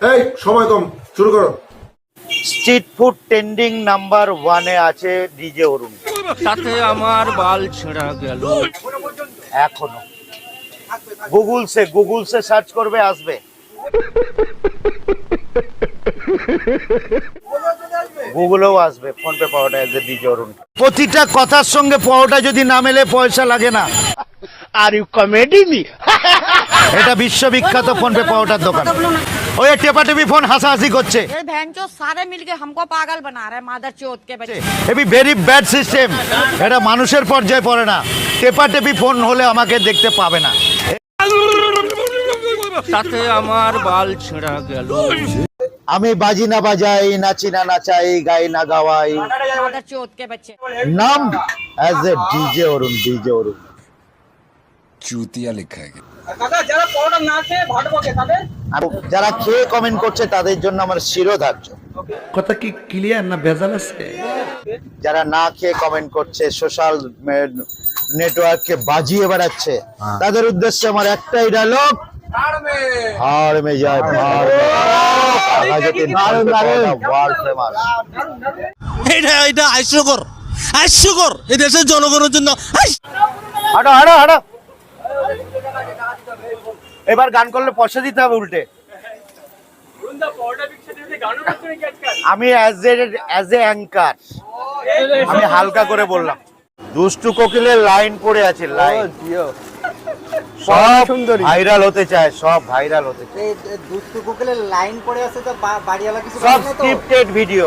এই সময় কম শুরু করো। স্ট্রিট ফুড ট্রেন্ডিং নাম্বার ওয়ানে আছে ডিজে অরুণ তাতে আমার বাল ছেঁড়া গেল। এখনও। গুগল সে গুগল সে সার্চ করবে আসবে। গুগলেও আসবে ফোন পে পাওয়াটা এজ এ ডিজে অরুণ প্রতিটা কথার সঙ্গে পাওয়াটা যদি না মেলে পয়সা লাগে না। আর ইউ কমেডি মি এটা বিশ্ববিখ্যাত ফোন পে পাওয়াটার দোকান ওই টেপা টেপি ফোন হাসাহাসি করছে ये बहन चो सारे मिलके हमको पागल बना रहे मादर चौथ के बच्चे এবি ভেরি ব্যাড সিস্টেম এটা মানুষের পর্যায়ে পড়ে না টেপা টেপি ফোন হলে আমাকে দেখতে পাবে না তাতে আমার বাল ছেঁড়া গেল আমি বাজি না বাজাই নাচি না নাচাই গাই না গাওয়াই मादर चौथ के बच्चे নাম as a DJ Arun DJ Arun Chutia লেখা যারা খেয়ে কমেন্ট করছে তাদের জন্য আমার শিরোধার্য। কথা কি ক্লিয়ার না ভেজাল আছে? যারা না খেয়ে কমেন্ট করছে সোশ্যাল নেটওয়ার্ককে বাজিয়ে বেড়াচ্ছে তাদের উদ্দেশ্যে আমার একটাই ডায়লগ জনগণের জন্য। হাটো হাটো হাটো। এবার গান করলে পয়সা দিতে হবে উল্টে। আমি as a as a anchor আমি হালকা করে বললাম। দুষ্টু কোকিলের লাইন পড়ে আছে লাইন। সব ভাইরাল হতে চায় সব ভাইরাল হতে চায়। দুস্থ কোকিলের লাইন পড়ে আছে তো বাড়িওয়ালা কিছু সব স্ক্রিপ্টেড ভিডিও